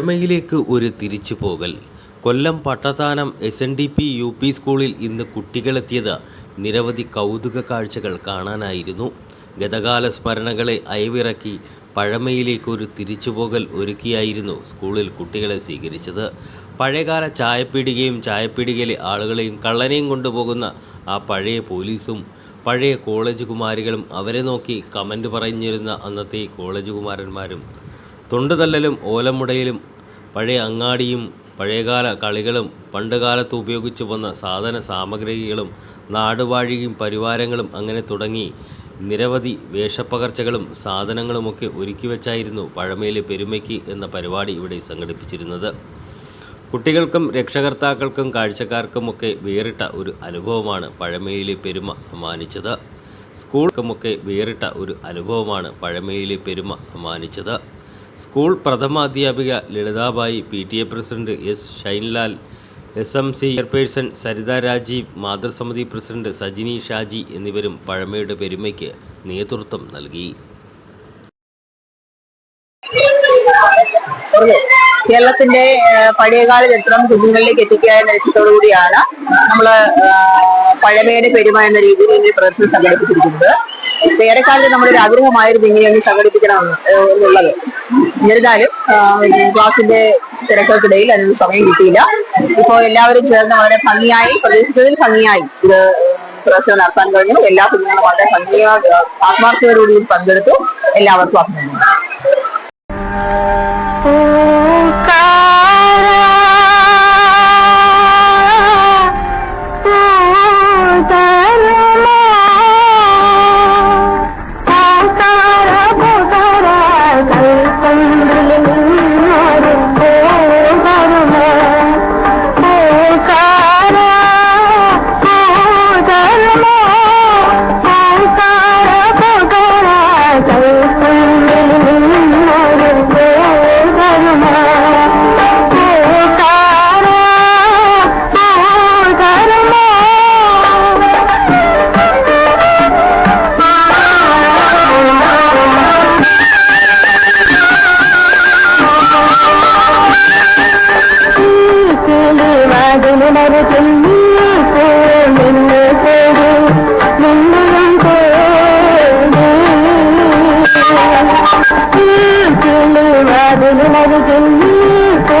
പഴമയിലേക്ക് ഒരു തിരിച്ചു പോകൽ Kollam Pattathanam S N D P U P സ്കൂളിൽ ഇന്ന് കുട്ടികളെത്തിയത് നിരവധി കൗതുക കാഴ്ചകൾ കാണാനായിരുന്നു. ഗതകാല സ്മരണകളെ അയവിറക്കി പഴമയിലേക്ക് ഒരു തിരിച്ചുപോകൽ ഒരുക്കിയായിരുന്നു സ്കൂളിൽ കുട്ടികളെ സ്വീകരിച്ചത്. പഴയകാല ചായപ്പീടികയും ചായപ്പീടികയിലെ ആളുകളെയും കള്ളനെയും കൊണ്ടുപോകുന്ന ആ പഴയ പോലീസും പഴയ കോളേജ് കുമാരികളും അവരെ നോക്കി കമന്റ് പറഞ്ഞിരുന്ന അന്നത്തെ കോളേജ് കുമാരന്മാരും തൊണ്ടുതല്ലലും ഓലമുടയിലും പഴയ അങ്ങാടിയും പഴയകാല കളികളും പണ്ടുകാലത്ത് ഉപയോഗിച്ചു വന്ന സാധന സാമഗ്രികളും നാടുവാഴിയും പരിവാരങ്ങളും അങ്ങനെ തുടങ്ങി നിരവധി വേഷപ്പകർച്ചകളും സാധനങ്ങളുമൊക്കെ ഒരുക്കി വെച്ചായിരുന്നു പഴമയിലെ പെരുമയ്ക്ക് എന്ന പരിപാടി ഇവിടെ സംഘടിപ്പിച്ചിരുന്നത്. കുട്ടികൾക്കും രക്ഷകർത്താക്കൾക്കും കാഴ്ചക്കാർക്കുമൊക്കെ വേറിട്ട ഒരു അനുഭവമാണ് പഴമയിലെ പെരുമ സമ്മാനിച്ചത്. സ്കൂൾക്കുമൊക്കെ വേറിട്ട ഒരു അനുഭവമാണ് പഴമയിലെ പെരുമ സമ്മാനിച്ചത്. School പ്രഥമാധ്യാപിക Lalithabai P T A president S Shinelal S M C chairperson Saritha Rajeev മാതൃസമിതി president Sajini Shaji എന്നിവരും പഴമയുടെ പെരുമയ്ക്ക് നേതൃത്വം നൽകി. കേരളത്തിന്റെ പഴയകാല ചരിത്രം കുഞ്ഞുങ്ങളിലേക്ക് എത്തിക്കുക എന്ന ലക്ഷ്യത്തോടു കൂടിയാണ് നമ്മൾ ഏഹ്, പഴമയുടെ പെരുമ എന്ന രീതിയിൽ ഈ പ്രദർശനം സംഘടിപ്പിച്ചിരിക്കുന്നത്. ഏറെക്കാലത്ത് നമ്മുടെ ഒരു ആഗ്രഹമായിരുന്നു ഇങ്ങനെയൊന്ന് സംഘടിപ്പിക്കണം എന്നുള്ളത്. എന്നിരുന്നാലും ക്ലാസിന്റെ തിരക്കുകൾക്കിടയിൽ അതിന് സമയം കിട്ടിയില്ല. ഇപ്പോ എല്ലാവരും ചേർന്ന് വളരെ ഭംഗിയായി പ്രതീക്ഷിച്ചതിൽ ഭംഗിയായി ഇത് പ്രദർശനം നടത്താൻ കഴിഞ്ഞു. എല്ലാ കുഞ്ഞുങ്ങളും വളരെ ഭംഗിയായി ആത്മാർത്ഥതയോടുകൂടി ഇതിൽ പങ്കെടുത്തു. എല്ലാവർക്കും അഭിനന്ദനം ും మనరు చెల్లికో నిన్నే కోరు నిన్ను వాదులు మరు చెల్లికో